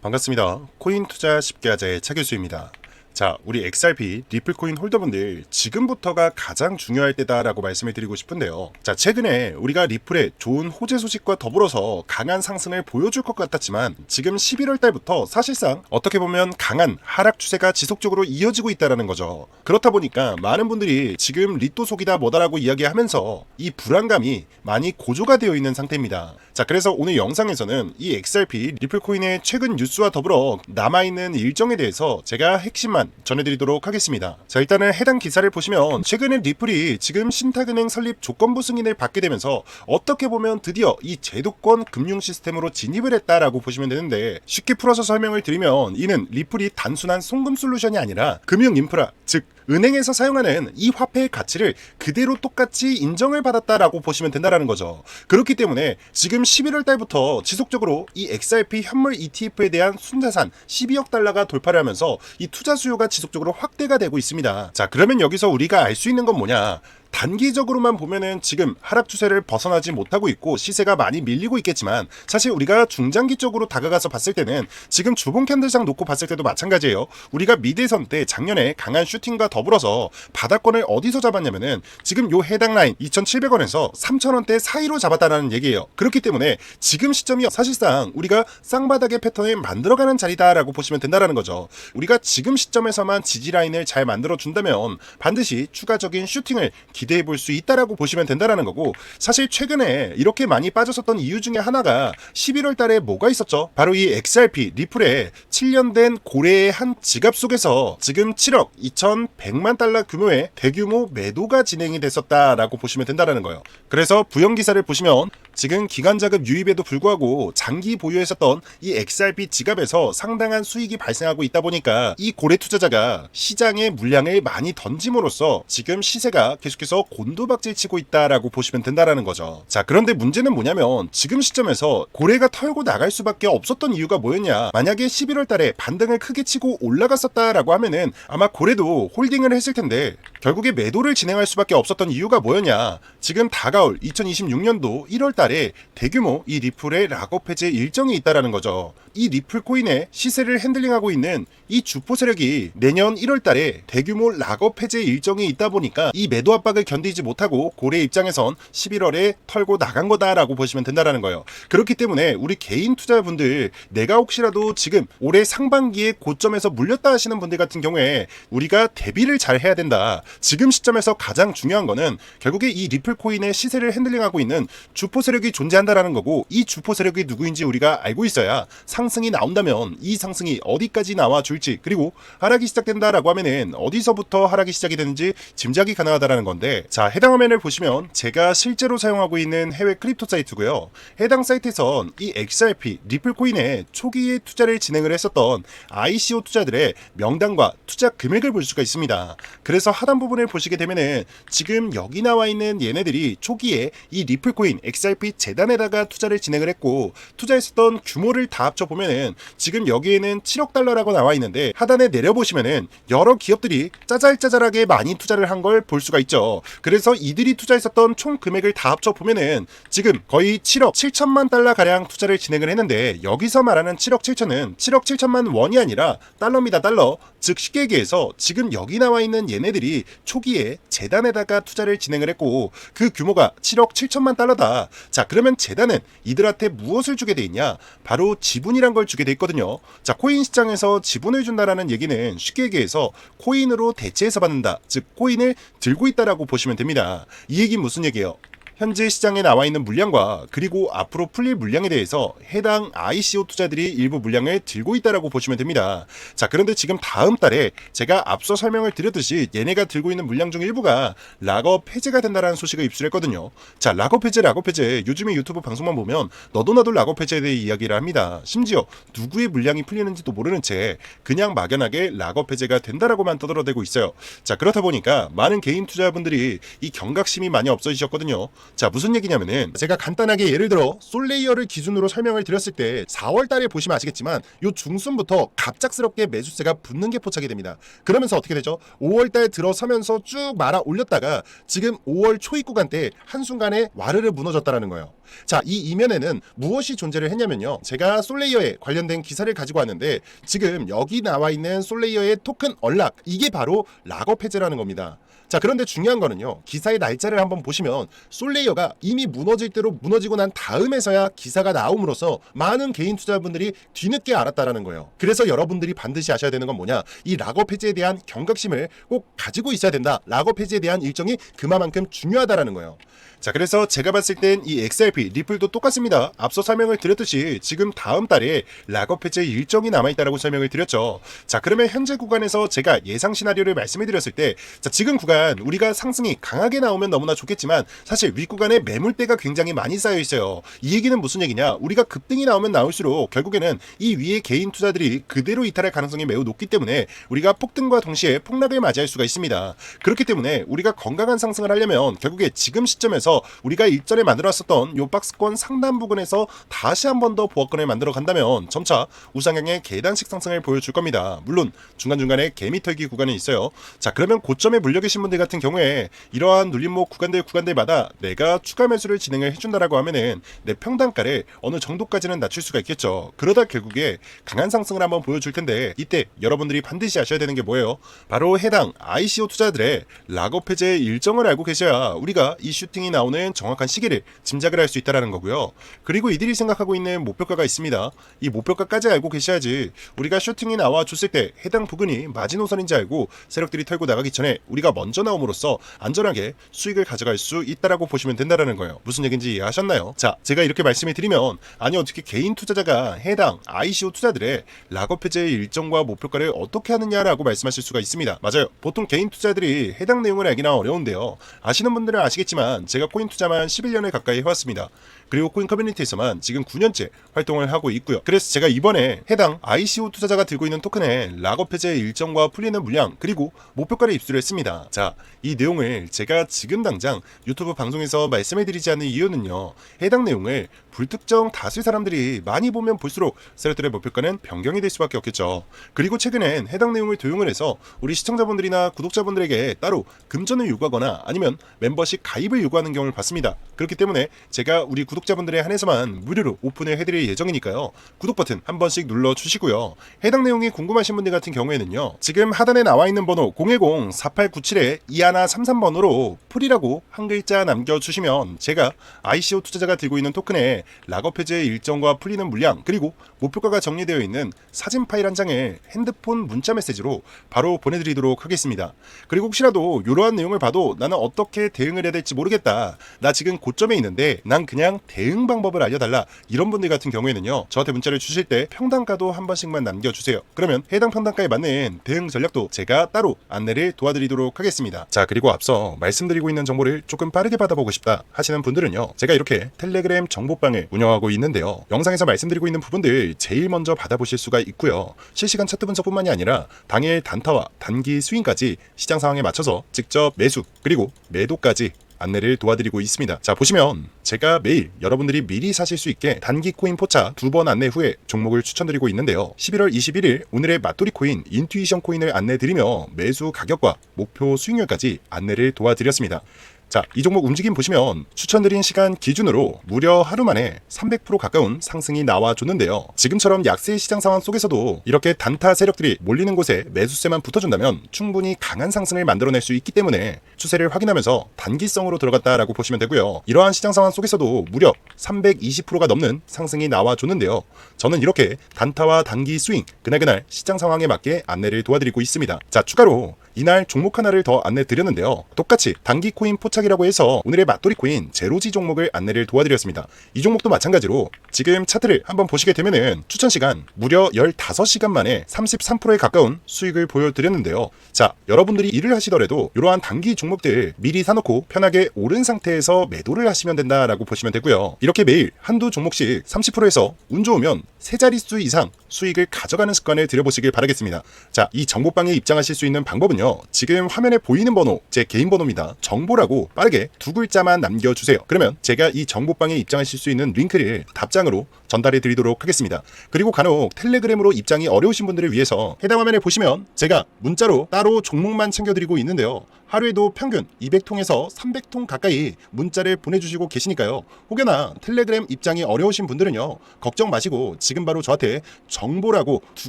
반갑습니다. 코인 투자 쉽게 하자의 차길수입니다. 자, 우리 XRP 리플코인 홀더분들 지금부터가 가장 중요할 때다라고 말씀을 드리고 싶은데요. 자, 최근에 우리가 리플의 좋은 호재 소식과 더불어서 강한 상승을 보여줄 것 같았지만 지금 11월 달부터 사실상 어떻게 보면 강한 하락 추세가 지속적으로 이어지고 있다라는 거죠. 그렇다 보니까 많은 분들이 지금 리또 속이다 뭐다라고 이야기하면서 이 불안감이 많이 고조가 되어 있는 상태입니다. 자, 그래서 오늘 영상에서는 이 XRP 리플코인의 최근 뉴스와 더불어 남아있는 일정에 대해서 제가 핵심만 전해드리도록 하겠습니다. 자, 일단은 해당 기사를 보시면 최근에 리플이 지금 신탁은행 설립 조건부 승인을 받게 되면서 어떻게 보면 드디어 이 제도권 금융 시스템으로 진입을 했다라고 보시면 되는데 쉽게 풀어서 설명을 드리면 이는 리플이 단순한 송금 솔루션이 아니라 금융 인프라, 즉 은행에서 사용하는 이 화폐의 가치를 그대로 똑같이 인정을 받았다라고 보시면 된다라는 거죠. 그렇기 때문에 지금 11월 달부터 지속적으로 이 XRP 현물 ETF에 대한 순자산 12억 달러가 돌파를 하면서 이 투자 수요가 지속적으로 확대가 되고 있습니다. 자, 그러면 여기서 우리가 알 수 있는 건 뭐냐? 단기적으로만 보면은 지금 하락 추세를 벗어나지 못하고 있고 시세가 많이 밀리고 있겠지만 사실 우리가 중장기적으로 다가가서 봤을 때는 지금 주봉 캔들상 놓고 봤을 때도 마찬가지예요. 우리가 미대선 때 작년에 강한 슈팅과 더불어서 바닥권을 어디서 잡았냐면은 지금 요 해당 라인 2,700원에서 3,000원대 사이로 잡았다라는 얘기예요. 그렇기 때문에 지금 시점이 사실상 우리가 쌍바닥의 패턴을 만들어가는 자리다라고 보시면 된다라는 거죠. 우리가 지금 시점에서만 지지 라인을 잘 만들어 준다면 반드시 추가적인 슈팅을 기대해 볼 수 있다라고 보시면 된다라는 거고 사실 최근에 이렇게 많이 빠졌었던 이유 중에 하나가 11월 달에 뭐가 있었죠? 바로 이 XRP 리플의 7년 된 고래의 한 지갑 속에서 지금 7억 2,100만 달러 규모의 대규모 매도가 진행이 됐었다라고 보시면 된다라는 거예요. 그래서 부영 기사를 보시면 지금 기관 자금 유입에도 불구하고 장기 보유했었던 이 XRP 지갑에서 상당한 수익이 발생하고 있다 보니까 이 고래 투자자가 시장에 물량을 많이 던짐으로써 지금 시세가 계속해서 곤두박질 치고 있다라고 보시면 된다라는 거죠. 자, 그런데 문제는 뭐냐면 지금 시점에서 고래가 털고 나갈 수밖에 없었던 이유가 뭐였냐? 만약에 11월 달에 반등을 크게 치고 올라갔었다라고 하면은 아마 고래도 홀딩을 했을 텐데 결국에 매도를 진행할 수밖에 없었던 이유가 뭐였냐? 지금 다가올 2026년도 1월 달에 대규모 이 리플의 락업 해제 일정이 있다라는 거죠. 이 리플 코인의 시세를 핸들링하고 있는 이 주포 세력이 내년 1월 달에 대규모 락업 해제 일정이 있다 보니까 이 매도 압박을 견디지 못하고 고래 입장에선 11월에 털고 나간 거다라고 보시면 된다라는 거예요. 그렇기 때문에 우리 개인 투자분들 내가 혹시라도 지금 올해 상반기에 고점에서 물렸다 하시는 분들 같은 경우에 우리가 대비를 잘 해야 된다. 지금 시점에서 가장 중요한 거는 결국에 이 리플 코인의 시세를 핸들링하고 있는 주포 세력이 존재한다라는 거고 이 주포 세력이 누구인지 우리가 알고 있어야 상 승이 나온다면 이 상승이 어디까지 나와 줄지 그리고 하락이 시작된다라고 하면은 어디서부터 하락이 시작이 되는지 짐작이 가능하다라는 건데 자 해당 화면을 보시면 제가 실제로 사용하고 있는 해외 크립토 사이트고요. 해당 사이트에선 이 XRP 리플 코인에 초기에 투자를 진행을 했었던 ICO 투자들의 명단과 투자 금액을 볼 수가 있습니다. 그래서 하단 부분을 보시게 되면은 지금 여기 나와 있는 얘네들이 초기에 이 리플 코인 XRP 재단에다가 투자를 진행을 했고 투자했었던 규모를 다 합쳐 보면은 지금 여기에는 7억 달러라고 나와 있는데 하단에 내려 보시면은 여러 기업들이 짜잘짜잘하게 많이 투자를 한 걸 볼 수가 있죠. 그래서 이들이 투자했었던 총 금액을 다 합쳐 보면은 지금 거의 7억 7천만 달러 가량 투자를 진행을 했는데 여기서 말하는 7억 7천은 7억 7천만 원이 아니라 달러입니다. 달러. 즉 쉽게 얘기해서 지금 여기 나와 있는 얘네들이 초기에 재단에다가 투자를 진행을 했고 그 규모가 7억 7천만 달러다. 자, 그러면 재단은 이들한테 무엇을 주게 돼 있냐? 바로 지분이 란 걸 주게 돼 있거든요. 자, 코인 시장에서 지분을 준다라는 얘기는 쉽게 얘기해서 코인으로 대체해서 받는다. 즉 코인을 들고 있다라고 보시면 됩니다. 이 얘기 무슨 얘기예요? 현재 시장에 나와 있는 물량과 그리고 앞으로 풀릴 물량에 대해서 해당 ICO 투자들이 일부 물량을 들고 있다라고 보시면 됩니다. 자, 그런데 지금 다음 달에 제가 앞서 설명을 드렸듯이 얘네가 들고 있는 물량 중 일부가 락업 해제가 된다라는 소식을 입수했거든요. 자, 락업 해제, 락업 해제. 요즘에 유튜브 방송만 보면 너도 나도 락업 해제에 대해 이야기를 합니다. 심지어 누구의 물량이 풀리는지도 모르는 채 그냥 막연하게 락업 해제가 된다라고만 떠들어대고 있어요. 자, 그렇다 보니까 많은 개인 투자분들이 이 경각심이 많이 없어지셨거든요. 자, 무슨 얘기냐면은 제가 간단하게 예를 들어 솔레이어를 기준으로 설명을 드렸을 때 4월 달에 보시면 아시겠지만 요 중순부터 갑작스럽게 매수세가 붙는 게 포착이 됩니다. 그러면서 어떻게 되죠? 5월 달 들어서면서 쭉 말아 올렸다가 지금 5월 초입 구간 때 한순간에 와르르 무너졌다라는 거예요. 자, 이 이면에는 무엇이 존재를 했냐면요. 제가 솔레이어에 관련된 기사를 가지고 왔는데 지금 여기 나와 있는 솔레이어의 토큰 언락 이게 바로 락업 해제라는 겁니다. 자, 그런데 중요한 거는요. 기사의 날짜를 한번 보시면 솔 레이어가 이미 무너질 대로 무너지고 난 다음에서야 기사가 나옴으로써 많은 개인 투자분들이 뒤늦게 알았다라는 거예요. 그래서 여러분들이 반드시 아셔야 되는 건 뭐냐? 이 락업 해제에 대한 경각심을 꼭 가지고 있어야 된다. 락업 해제에 대한 일정이 그만큼 중요하다라는 거예요. 자, 그래서 제가 봤을 땐 이 XRP, 리플도 똑같습니다. 앞서 설명을 드렸듯이 지금 다음 달에 락업 해제 일정이 남아있다라고 설명을 드렸죠. 자, 그러면 현재 구간에서 제가 예상 시나리오를 말씀해 드렸을 때, 자, 지금 구간 우리가 상승이 강하게 나오면 너무나 좋겠지만 사실 윗구간에 매물대가 굉장히 많이 쌓여 있어요. 이 얘기는 무슨 얘기냐? 우리가 급등이 나오면 나올수록 결국에는 이 위에 개인 투자들이 그대로 이탈할 가능성이 매우 높기 때문에 우리가 폭등과 동시에 폭락을 맞이할 수가 있습니다. 그렇기 때문에 우리가 건강한 상승을 하려면 결국에 지금 시점에서 우리가 일전에 만들었었던 요 박스권 상단 부근에서 다시 한 번 더 보합권을 만들어 간다면 점차 우상향의 계단식 상승을 보여줄 겁니다. 물론 중간중간에 개미털기 구간이 있어요. 자 그러면 고점에 물려 계신 분들 같은 경우에 이러한 눌림목 구간들 구간들마다 내가 추가 매수를 진행을 해준다라고 하면은 내 평단가를 어느 정도까지는 낮출 수가 있겠죠. 그러다 결국에 강한 상승을 한번 보여줄 텐데 이때 여러분들이 반드시 아셔야 되는 게 뭐예요? 바로 해당 ICO 투자들의 락업 해제 일정을 알고 계셔야 우리가 이 슈팅이 나오는 정확한 시기를 짐작을 할 수 있다라는 거고요. 그리고 이들이 생각하고 있는 목표가가 있습니다. 이 목표가까지 알고 계셔야지 우리가 슈팅이 나와 줬을 때 해당 부근이 마지노선인지 알고 세력들이 털고 나가기 전에 우리가 먼저 나옴으로써 안전하게 수익을 가져갈 수 있다라고 보시면 된다라는 거예요. 무슨 얘기인지 이해하셨나요? 자, 제가 이렇게 말씀을 드리면 아니 어떻게 개인 투자자가 해당 ICO 투자들의 락업 해제의 일정과 목표가를 어떻게 하느냐라고 말씀하실 수가 있습니다. 맞아요. 보통 개인 투자들이 해당 내용을 알기나 어려운데요. 아시는 분들은 아시겠지만 제가 코인 투자만 11년을 가까이 해왔습니다. 그리고 코인 커뮤니티에서만 지금 9년째 활동을 하고 있고요. 그래서 제가 이번에 해당 ICO 투자자가 들고 있는 토큰의 락업 해제 일정과 풀리는 물량 그리고 목표가를 입수를 했습니다. 자, 이 내용을 제가 지금 당장 유튜브 방송에서 말씀해드리지 않는 이유는요. 해당 내용을 불특정 다수의 사람들이 많이 보면 볼수록 세력들의 목표가는 변경이 될 수밖에 없겠죠. 그리고 최근엔 해당 내용을 도용을 해서 우리 시청자분들이나 구독자분들에게 따로 금전을 요구하거나 아니면 멤버십 가입을 요구하는 경우를 봤습니다. 그렇기 때문에 제가 우리 구독자분들에 한해서만 무료로 오픈을 해드릴 예정이니까요. 구독 버튼 한 번씩 눌러주시고요. 해당 내용이 궁금하신 분들 같은 경우에는요. 지금 하단에 나와 있는 번호 010-4897-2133번으로 풀이라고 한 글자 남겨주시면 제가 ICO 투자자가 들고 있는 토큰의 락업 해제 일정과 풀리는 물량 그리고 목표가가 정리되어 있는 사진 파일 한 장을 핸드폰 문자 메시지로 바로 보내드리도록 하겠습니다. 그리고 혹시라도 이러한 내용을 봐도 나는 어떻게 대응을 해야 될지 모르겠다. 나 지금 고점에 있는데 난 그냥 대응 방법을 알려달라. 이런 분들 같은 경우에는요. 저한테 문자를 주실 때 평단가도 한 번씩만 남겨주세요. 그러면 해당 평단가에 맞는 대응 전략도 제가 따로 안내를 도와드리도록 하겠습니다. 자 그리고 앞서 말씀드리고 있는 정보를 조금 빠르게 받아보고 싶다 하시는 분들은요. 제가 이렇게 텔레그램 정보방 을 운영하고 있는데요. 영상에서 말씀드리고 있는 부분들 제일 먼저 받아보실 수가 있고요. 실시간 차트 분석뿐만이 아니라 당일 단타와 단기 스윙까지 시장 상황에 맞춰서 직접 매수 그리고 매도까지 안내를 도와드리고 있습니다. 자 보시면 제가 매일 여러분들이 미리 사실 수 있게 단기 코인 포차 두 번 안내 후에 종목을 추천드리고 있는데요. 11월 21일 오늘의 맞돌이 코인 인투이션 코인을 안내드리며 매수 가격과 목표 수익률까지 안내를 도와드렸습니다. 자, 이 종목 움직임 보시면 추천드린 시간 기준으로 무려 하루 만에 300% 가까운 상승이 나와줬는데요. 지금처럼 약세 시장 상황 속에서도 이렇게 단타 세력들이 몰리는 곳에 매수세만 붙어준다면 충분히 강한 상승을 만들어낼 수 있기 때문에 추세를 확인하면서 단기성으로 들어갔다라고 보시면 되고요. 이러한 시장 상황 속에서도 무려 320%가 넘는 상승이 나와줬는데요. 저는 이렇게 단타와 단기 스윙 그날그날 시장 상황에 맞게 안내를 도와드리고 있습니다. 자, 추가로 이날 종목 하나를 더 안내 드렸는데요. 똑같이 단기 코인 포착 이라고 해서 오늘의 맞돌이 코인 제로지 종목을 안내를 도와드렸습니다. 이 종목도 마찬가지로 지금 차트를 한번 보시게 되면은 추천 시간 무려 15시간 만에 33%에 가까운 수익을 보여드렸는데요. 자, 여러분들이 일을 하시더라도 이러한 단기 종목들 미리 사놓고 편하게 오른 상태에서 매도를 하시면 된다라고 보시면 되고요. 이렇게 매일 한두 종목씩 30%에서 운 좋으면 세 자릿수 이상 수익을 가져가는 습관을 들여보시길 바라겠습니다. 자, 이 정보방에 입장하실 수 있는 방법은요. 지금 화면에 보이는 번호, 제 개인 번호입니다. 정보라고 빠르게 두 글자만 남겨주세요. 그러면 제가 이 정보방에 입장하실 수 있는 링크를 답장으로 전달해 드리도록 하겠습니다. 그리고 간혹 텔레그램으로 입장이 어려우신 분들을 위해서 해당 화면에 보시면 제가 문자로 따로 종목만 챙겨드리고 있는데요. 하루에도 평균 200통에서 300통 가까이 문자를 보내주시고 계시니까요. 혹여나 텔레그램 입장이 어려우신 분들은요. 걱정 마시고 지금 바로 저한테 정보라고 두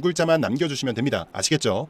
글자만 남겨주시면 됩니다. 아시겠죠?